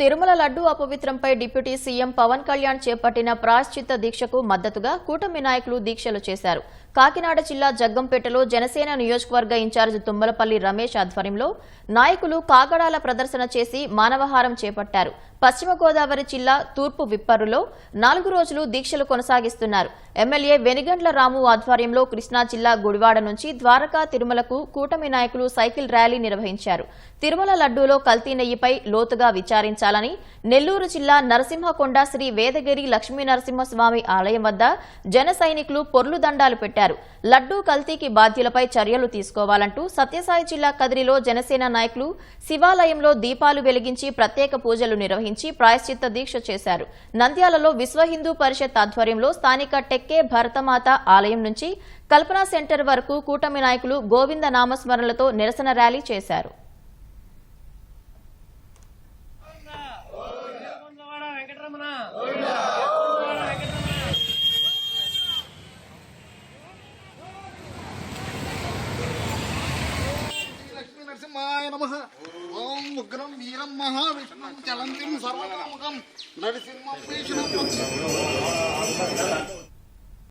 తిరుమల లడ్డూ అపవిత్రంపై deputy CM Pawan Kalyan చేపట్టిన ప్రాశ్చిత్త దీక్షకు మద్దతుగా కూటమి నాయకులు దీక్షలు చేశారు. కాకినాడ జిల్లా జగ్గంపేటలో జనసేన నియోజకవర్గ ఇన్ఛార్జ్ తుమ్మలపల్లి రమేష్ ఆధ్వర్యంలో నాయకులు కాగడాల ప్రదర్శన చేసి మానవహారం చేపట్టారు. పశ్చిమ గోదావరి జిల్లా తూర్పు విప్పరులో నాలుగు రోజులు దీక్షలు కొనసాగిస్తున్నారు. ఎమ్మెల్యే వెనిగండ్ల రాము ఆధ్వర్యంలో కృష్ణా జిల్లా గుడివాడ నుంచి ద్వారకా తిరుమలకు కూటమి నాయకులు సైకిల్ ర్యాలీ నిర్వహించారు. తిరుమల లడ్డూలో కల్తీ నెయ్యిపై లోతుగా విచారించారు. విచారించాలని నెల్లూరు జిల్లా నరసింహకొండ శ్రీ వేదగిరి లక్ష్మీ నరసింహస్వామి ఆలయం వద్ద జన సైనికులు పొర్లు దండాలు పెట్టారు. లడ్డూ కల్తీకి బాధ్యులపై చర్యలు తీసుకోవాలంటూ సత్యసాయి జిల్లా కదిరిలో జనసేన నాయకులు శివాలయంలో దీపాలు వెలిగించి ప్రత్యేక పూజలు నిర్వహించి ప్రాయశ్చిత్త దీక్ష చేశారు. నంద్యాలలో విశ్వ హిందూ పరిషత్ ఆధ్వర్యంలో స్థానిక టెక్కే భరతమాత ఆలయం నుంచి కల్పనా సెంటర్ వరకు కూటమి నాయకులు గోవింద నామస్మరణలతో నిరసన ర్యాలీ చేశారు. లక్ష్మీ నమ. ఓం ఉగ్రం వీరం మహావిష్ణుం చలంతిం సర్వతోముఖం నరసింహం భీషణం